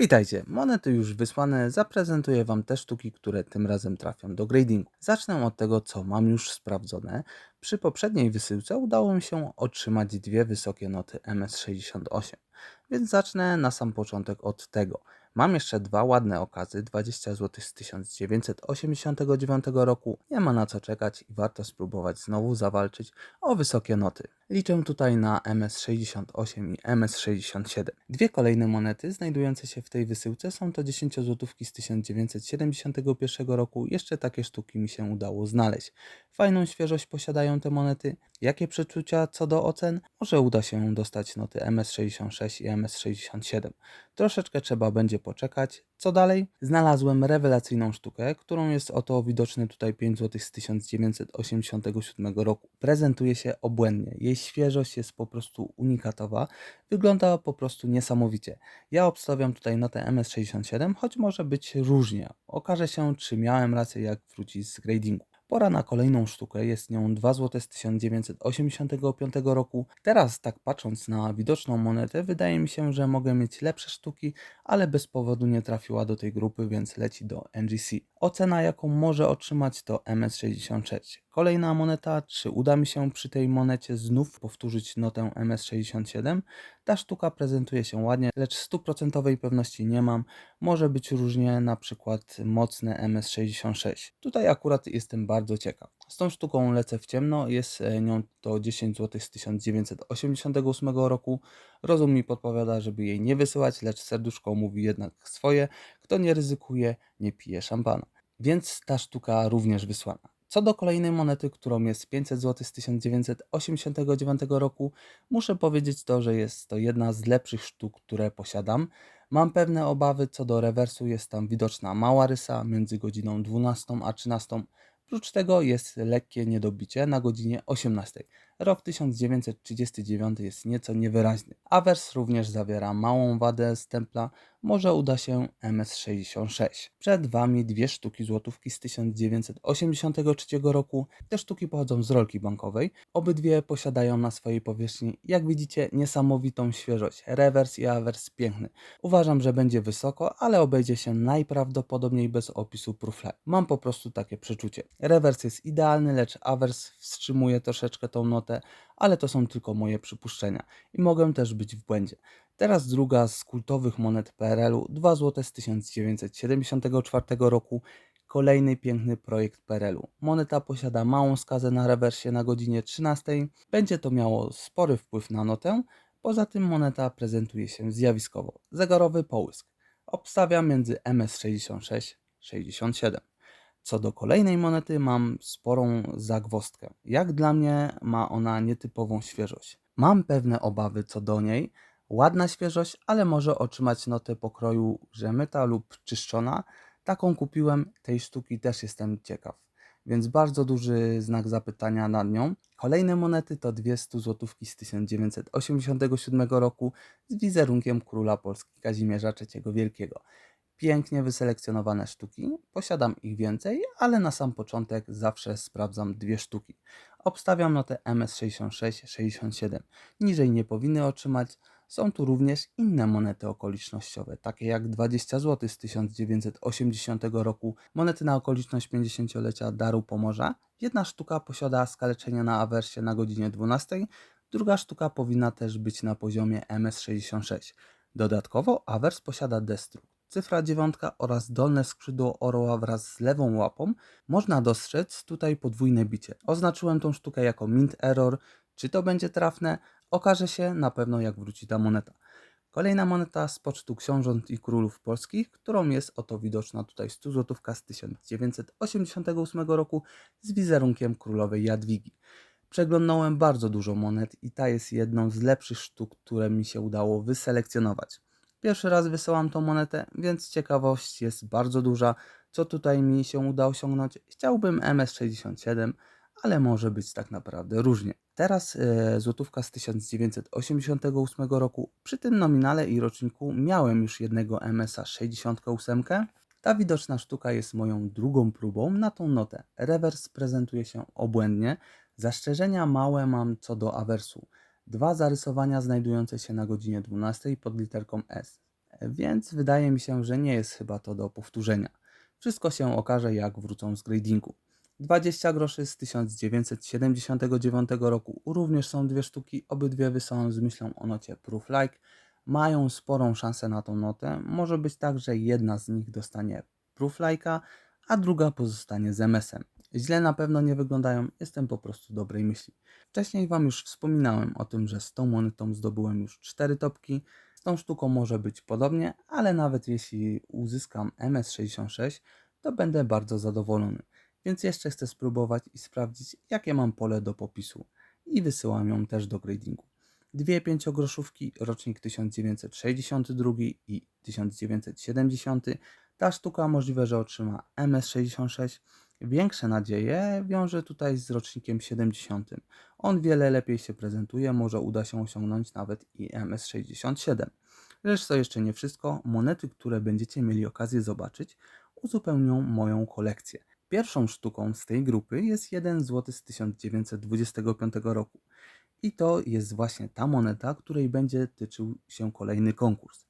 Witajcie, monety już wysłane, zaprezentuję Wam te sztuki, które tym razem trafią do gradingu. Zacznę od tego, co mam już sprawdzone. Przy poprzedniej wysyłce udało mi się otrzymać dwie wysokie noty MS68, więc zacznę na sam początek od tego. Mam jeszcze dwa ładne okazy, 20 zł z 1989 roku. Nie ma na co czekać i warto spróbować znowu zawalczyć o wysokie noty. Liczę tutaj na MS68 i MS67. Dwie kolejne monety znajdujące się w tej wysyłce są to 10 złotówki z 1971 roku. Jeszcze takie sztuki mi się udało znaleźć. Fajną świeżość posiadają te monety. Jakie przeczucia co do ocen? Może uda się dostać noty MS66 i MS67. Troszeczkę trzeba będzie poczekać. Co dalej? Znalazłem rewelacyjną sztukę, którą jest oto widoczny tutaj 5 zł z 1987 roku. Prezentuje się obłędnie. Jej świeżość jest po prostu unikatowa. Wygląda po prostu niesamowicie. Ja obstawiam tutaj notę MS67, choć może być różnie. Okaże się, czy miałem rację, jak wróci z gradingu. Pora na kolejną sztukę, jest nią 2 zł z 1985 roku. Teraz tak patrząc na widoczną monetę, wydaje mi się, że mogę mieć lepsze sztuki, ale bez powodu nie trafiła do tej grupy, więc leci do NGC. Ocena jaką może otrzymać to MS66. Kolejna moneta, czy uda mi się przy tej monecie znów powtórzyć notę MS67? Ta sztuka prezentuje się ładnie, lecz stuprocentowej pewności nie mam. Może być różnie, na przykład mocne MS66. Tutaj akurat jestem bardzo ciekaw. Z tą sztuką lecę w ciemno, jest e, nią to 10 zł z 1988 roku. Rozum mi podpowiada, żeby jej nie wysyłać, lecz serduszko mówi jednak swoje. Kto nie ryzykuje, nie pije szampana. Więc ta sztuka również wysłana. Co do kolejnej monety, którą jest 500 zł z 1989 roku, muszę powiedzieć to, że jest to jedna z lepszych sztuk, które posiadam. Mam pewne obawy co do rewersu, jest tam widoczna mała rysa między godziną 12 a 13. Prócz tego jest lekkie niedobicie na godzinie 18. Rok 1939 jest nieco niewyraźny. Awers również zawiera małą wadę stempla, może uda się MS66. Przed Wami dwie sztuki złotówki z 1983 roku. Te sztuki pochodzą z rolki bankowej. Obydwie posiadają na swojej powierzchni, jak widzicie, niesamowitą świeżość. Rewers i awers piękny. Uważam, że będzie wysoko, ale obejdzie się najprawdopodobniej bez opisu Proofline. Mam po prostu takie przeczucie. Rewers jest idealny, lecz awers wstrzymuje troszeczkę tą notę ale to są tylko moje przypuszczenia i mogę też być w błędzie. Teraz druga z kultowych monet PRL-u, 2 zł z 1974 roku, kolejny piękny projekt PRL-u. Moneta posiada małą skazę na rewersie na godzinie 13. Będzie to miało spory wpływ na notę. Poza tym moneta prezentuje się zjawiskowo. Zegarowy połysk. Obstawiam między MS66 67. Co do kolejnej monety, mam sporą zagwozdkę. Jak dla mnie ma ona nietypową świeżość. Mam pewne obawy co do niej. Ładna świeżość, ale może otrzymać notę pokroju rzemyta lub czyszczona. Taką kupiłem, tej sztuki też jestem ciekaw. Więc bardzo duży znak zapytania nad nią. Kolejne monety to dwie 100 złotówki z 1987 roku z wizerunkiem króla Polski Kazimierza III Wielkiego pięknie wyselekcjonowane sztuki. Posiadam ich więcej, ale na sam początek zawsze sprawdzam dwie sztuki. Obstawiam notę MS66-67. Niżej nie powinny otrzymać. Są tu również inne monety okolicznościowe, takie jak 20 zł z 1980 roku, monety na okoliczność 50-lecia Daru Pomorza. Jedna sztuka posiada skaleczenie na awersie na godzinie 12, druga sztuka powinna też być na poziomie MS66. Dodatkowo awers posiada destrukt cyfra dziewiątka oraz dolne skrzydło orła wraz z lewą łapą, można dostrzec tutaj podwójne bicie. Oznaczyłem tą sztukę jako mint error. Czy to będzie trafne? Okaże się na pewno jak wróci ta moneta. Kolejna moneta z pocztu książąt i królów polskich, którą jest oto widoczna tutaj 100 złotówka z 1988 roku z wizerunkiem królowej Jadwigi. Przeglądnąłem bardzo dużo monet i ta jest jedną z lepszych sztuk, które mi się udało wyselekcjonować. Pierwszy raz wysyłam tą monetę, więc ciekawość jest bardzo duża, co tutaj mi się uda osiągnąć. Chciałbym MS67, ale może być tak naprawdę różnie. Teraz e, złotówka z 1988 roku. Przy tym nominale i roczniku miałem już jednego MSA 68. Ta widoczna sztuka jest moją drugą próbą na tą notę. Rewers prezentuje się obłędnie. Zastrzeżenia małe mam co do awersu. Dwa zarysowania znajdujące się na godzinie 12 pod literką S. więc wydaje mi się, że nie jest chyba to do powtórzenia. Wszystko się okaże, jak wrócą z gradingu. 20 groszy z 1979 roku. Również są dwie sztuki, obydwie wysyłam z myślą o nocie Proof Like. Mają sporą szansę na tą notę. Może być tak, że jedna z nich dostanie Proof Like'a, a druga pozostanie z MS-em. Źle na pewno nie wyglądają, jestem po prostu dobrej myśli. Wcześniej Wam już wspominałem o tym, że z tą monetą zdobyłem już 4 topki. Z tą sztuką może być podobnie, ale nawet jeśli uzyskam MS66, to będę bardzo zadowolony. Więc jeszcze chcę spróbować i sprawdzić, jakie mam pole do popisu. I wysyłam ją też do gradingu. Dwie pięciogroszówki, rocznik 1962 i 1970. Ta sztuka możliwe, że otrzyma MS66. Większe nadzieje wiąże tutaj z rocznikiem 70. On wiele lepiej się prezentuje, może uda się osiągnąć nawet i MS67. Lecz to jeszcze nie wszystko. Monety, które będziecie mieli okazję zobaczyć, uzupełnią moją kolekcję. Pierwszą sztuką z tej grupy jest 1 zł z 1925 roku. I to jest właśnie ta moneta, której będzie tyczył się kolejny konkurs,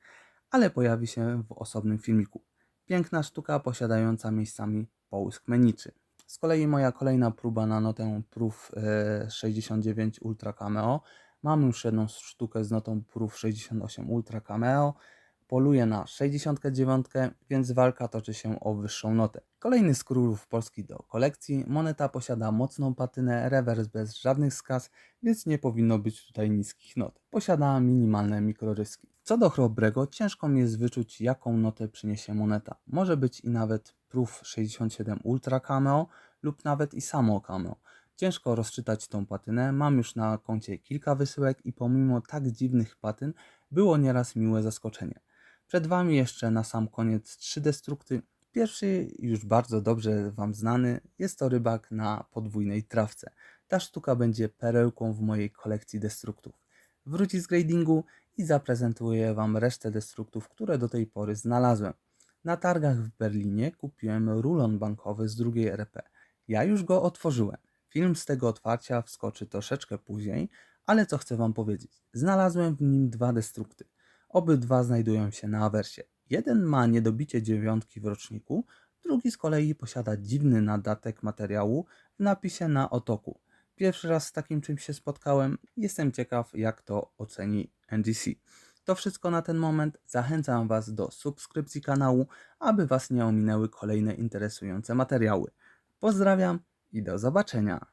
ale pojawi się w osobnym filmiku. Piękna sztuka posiadająca miejscami połysk meniczy. Z kolei moja kolejna próba na notę e, 69 Ultra Cameo. Mam już jedną sztukę z notą Proof 68 Ultra Cameo. Poluję na 69, więc walka toczy się o wyższą notę. Kolejny z królów Polski do kolekcji. Moneta posiada mocną patynę, rewers bez żadnych skaz, więc nie powinno być tutaj niskich not. Posiada minimalne mikroryski. Co do chrobrego, ciężko mi jest wyczuć jaką notę przyniesie moneta. Może być i nawet Proof 67 Ultra Cameo lub nawet i samo Cameo. Ciężko rozczytać tą patynę, mam już na koncie kilka wysyłek i pomimo tak dziwnych patyn było nieraz miłe zaskoczenie. Przed Wami jeszcze na sam koniec trzy destrukty. Pierwszy, już bardzo dobrze Wam znany, jest to rybak na podwójnej trawce. Ta sztuka będzie perełką w mojej kolekcji destruktów. Wróci z gradingu i zaprezentuję Wam resztę destruktów, które do tej pory znalazłem. Na targach w Berlinie kupiłem rulon bankowy z drugiej RP. Ja już go otworzyłem. Film z tego otwarcia wskoczy troszeczkę później, ale co chcę Wam powiedzieć. Znalazłem w nim dwa destrukty. Obydwa znajdują się na awersie. Jeden ma niedobicie dziewiątki w roczniku, drugi z kolei posiada dziwny nadatek materiału w napisie na otoku. Pierwszy raz z takim czymś się spotkałem, jestem ciekaw jak to oceni NGC. To wszystko na ten moment. Zachęcam Was do subskrypcji kanału, aby Was nie ominęły kolejne interesujące materiały. Pozdrawiam i do zobaczenia.